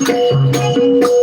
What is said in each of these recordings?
અરે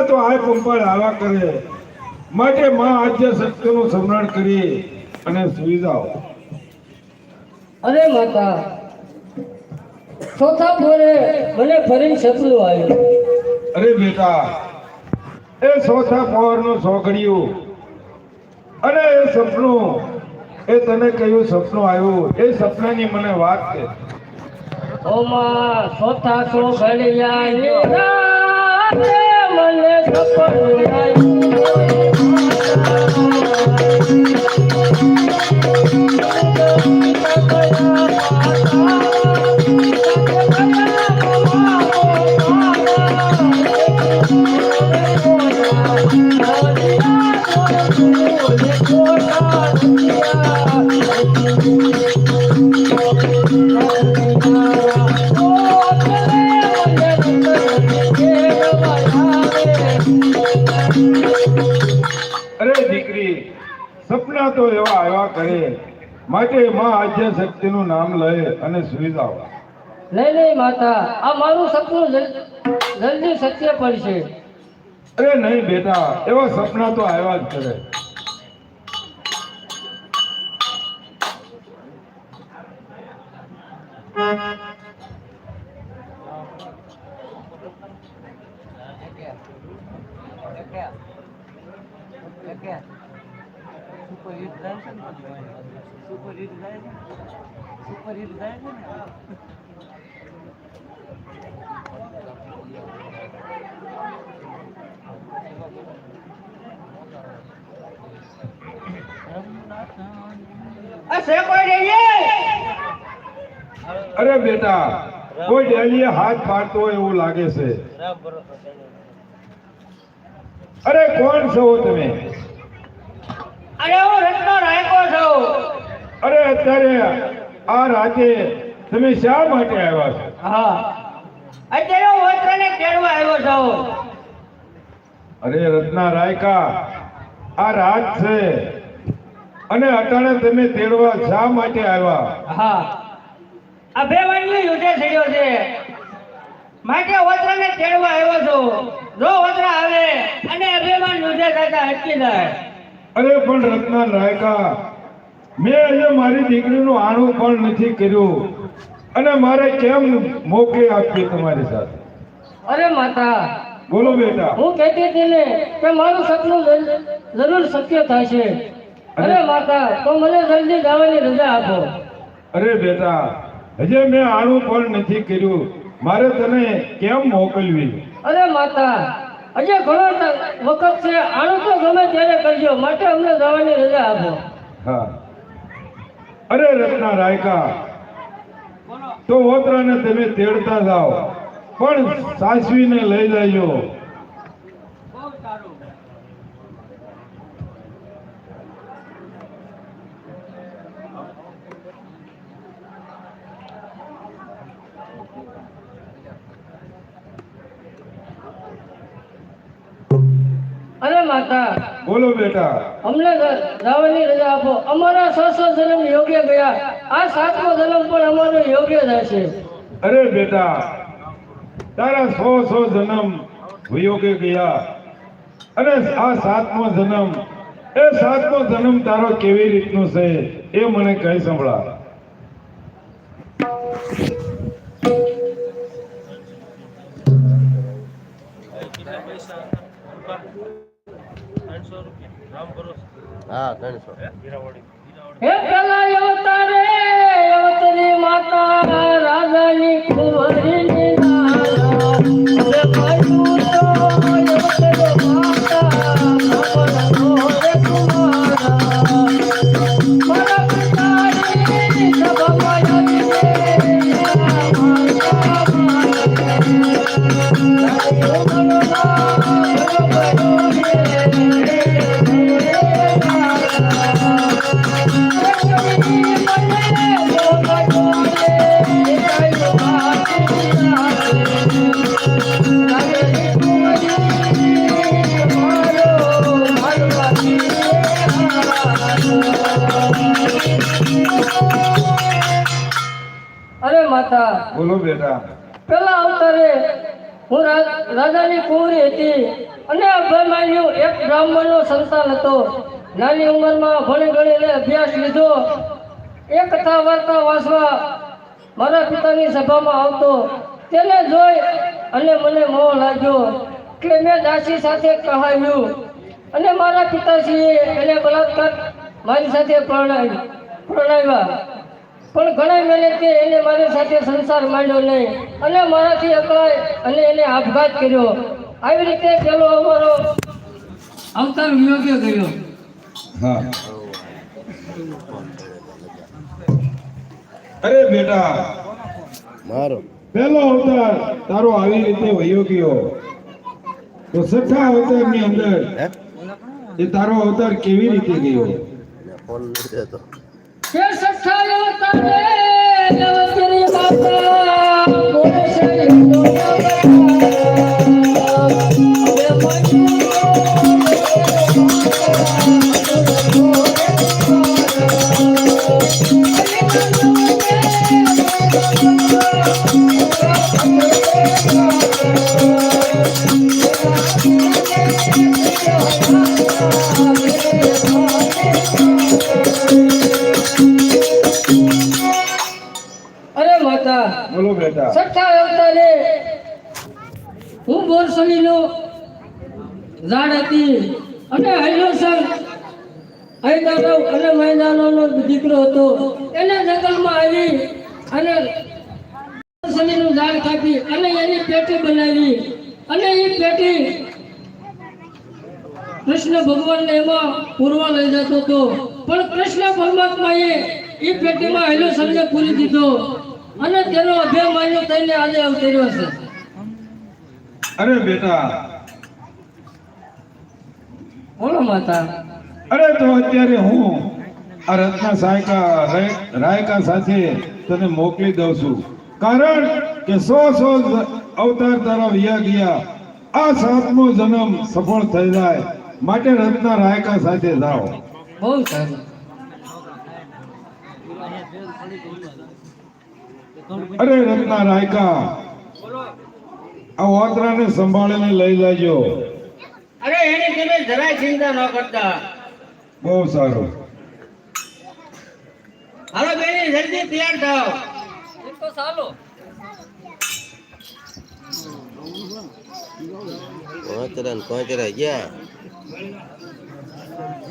સપના તો આ પંપાળ આવા કરે. માટે માં આદ્ય સત્યનું સ્મરણ કરી અને સુવિધાઓ. અરે માતા ચોથા ફોરે મને ફરીને શત્રુ આવ્યો. અરે બેટા એ ચોથા પહોરનું સોગડિયું અને એ સપનું એ તને કયું સપનું આવ્યું? એ સપનાની મને વાત છે ઓમાં ચોથા સો ઘડિયાની રાતે સપના તો એવા આવ્યા કરે. માટે માં આદ્ય શક્તિનું નામ લઈ અને સુઈ જાવ નહીં નહીં માતા આ મારું સપનું જલ્દી સત્ય પડશે. અરે નહીં બેટા એવા સપના તો આવ્યા જ કરે. સુપર હિટ જાય છે ને સુપર હિટ જાય છે સુપર હિટ જાય છે ને અરે બેટા કોઈ ડેલીએ હાથ પાડતો હોય એવું લાગે છે અરે કોણ છો તમે અરે હું રત્નો રાયકો છું. અરે અત્યારે આ રાતે તમે શા માટે આવ્યા છો? હા. અત્યારે હું વસ્ત્રને કેળવા આવ્યો છું. અરે રત્ના રાયકા આ રાત છે. અને અટાણે તમે તેડવા શા માટે આવ્યા? હા. વાનગી યુદ્ધે થયો છે. માટે વસ્ત્રને કેળવા આવ્યો છું. જો વસ્ત્ર આવે અને અભિમાન યુદ્ધે થતા અટકી જાય. અરે પણ રત્ના રાયકા મેં આજે મારી દીકરીનું આણું પણ નથી કર્યું. અને મારે કેમ મોકલી આપી તમારી સાથે? અરે માતા બોલો બેટા. હું કહેતી હતી ને કે મારું સપનું જરૂર સત્ય થશે. અરે માતા તો મને જલ્દી જવાની રજા આપો. અરે બેટા હજે મેં આણું પણ નથી કર્યું. મારે તને કેમ મોકલવી? અરે માતા હજી ઘણો વખત છે, આનો તો ગમે ત્યારે કરજો. માટે અમને જવાની રજા આપો. હા. અરે રત્ના રાયકા, તો ઓતરાને તમે તેડતા જાઓ. પણ સાસવીને લઈ જજો અરે માતા. બોલો બેટા. અમને રાવણની રજા આપો. અમારા સાસો જન્મ યોગ્ય ગયા. આ સાતમો જન્મ પણ અમારો યોગ્ય થશે અરે બેટા તારા સો સો જન્મ વિયોગે ગયા. અને આ સાતમો જન્મ એ સાતમો જન્મ તારો કેવી રીતનો છે એ મને કહી સંભળા હા ત્રણસો. હે? પેલા અવતારે અવતરી માતા રાજાની કુંવરીની નારા. બોલો બેટા. પેલા અવતારે હું રાજાની કુંવરી હતી અને અભયમાન્યુ એક બ્રાહ્મણનો સંતાન હતો. નાની ઉંમરમાં ભણી ગણીને અભ્યાસ લીધો. એ કથા વાર્તા વાંચવા મારા પિતાની સભામાં આવતો. તેને જોઈ અને મને મોહ લાગ્યો કે મેં દાસી સાથે કહાવ્યું અને મારા પિતાશ્રીએ એને બળાત્કાર મારી સાથે પ્રણાય પ્રણાવ્યા પણ ઘણા મહેનતે એને મારી સાથે સંસાર માંડ્યો નહીં. અને મારાથી અકળાય અને એને આપઘાત કર્યો. આવી રીતે પેલો અમારો અવતાર વિયોગ્ય ગયો હા. અરે બેટા. મારો. પેલો અવતાર તારો આવી રીતે વયો ગયો. તો છઠ્ઠા અવતારની અંદર એ તારો અવતાર કેવી રીતે ગયો? ફોન નથી દેતો કે સઠ્ઠા અવતારે અવતરી માતા બોલે છઠ્ઠા અવતારે હું બોરસલીનો ઝાડ હતી અને હૈલોસન હૈદાનવ અને મૈદાનોનો દીકરો હતો. એને જંગલમાં આવી અને બોરસલીનું ઝાડ કાપી અને એની પેટી બનાવી. અને એ પેટી કૃષ્ણ ભગવાનને એમાં પૂરવા લઈ જતો હતો. પણ કૃષ્ણ પરમાત્માએ એ પેટીમાં હૈલોસનને પૂરી દીધો. અને તેનો અભિમાન્યુ થઈને આજે અવતર્યો છે. અરે બેટા. બોલો માતા. અરે તો અત્યારે હું આ રત્ના સાયકા રાયકા સાથે તને મોકલી દઉં છું. કારણ કે સો સો અવતાર તારા વ્યા ગયા. આ સાતમો જન્મ સફળ થઈ જાય. માટે રત્ના રાયકા સાથે જાઓ. બહુ સારું. અરે રત્ના રાયકા આ ઓતરાને સંભાળીને લઈ જાજો. અરે એની તમે જરાય ચિંતા ન કરતા. બહુ સારું. હાલો બેની જલ્દી તૈયાર થાઓ. તો સાલો કોચરા કોચરા ગયા?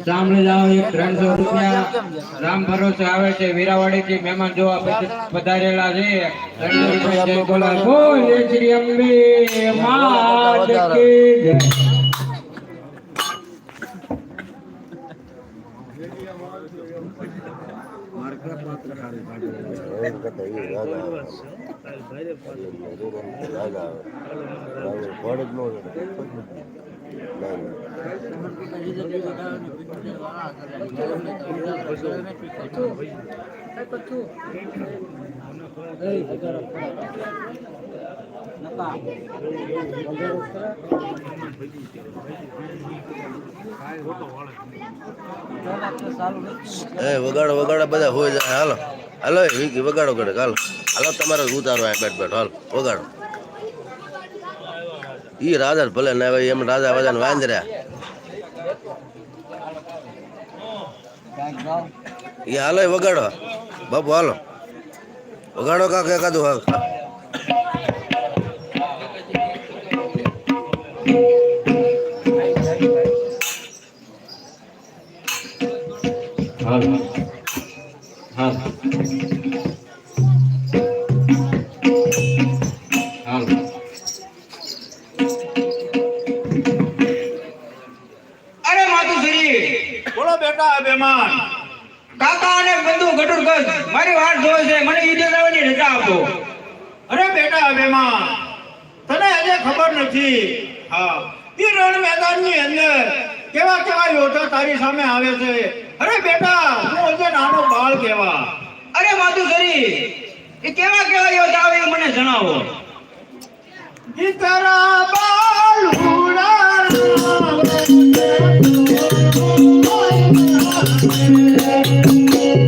સાંભળી જાઓ એક ત્રણસો રૂપિયા રામ ભરોસે આવે છે. વીરાવાડી થી મહેમાન જોવા પધારેલા છે. ત્રણસો રૂપિયા જય બોલા બોલ શ્રી અંબે માત કી જય. જ ન વગાડો વગાડો, બધા હોય જાય. હાલો. હાલો વિકી, વગાડો કરે હાલો. હાલો, તમારે ઉતારો આ બેટ બેટ હાલો, વગાડો. ઈ રાજા ભલે ના ભાઈ એમ રાજા વાજા વાંદર્યા ઈ હાલો એ વગાડો બાપુ હાલો વગાડો કાક એકાદું હા હાલ હાલ ગટુર મારી વાત જોવે છે. મને ઈ દેવાની રજા આપો. અરે બેટા અભિમાન તને આજે ખબર નથી. હા. ઈ રણ મેદાનની અંદર કેવા કેવા યોદ્ધા તારી સામે આવે છે. અરે બેટા હું આજે નાનો બાળ કેવા. અરે માધુસરી એ કેવા કેવા યોદ્ધા આવે મને જણાવો. તારા બા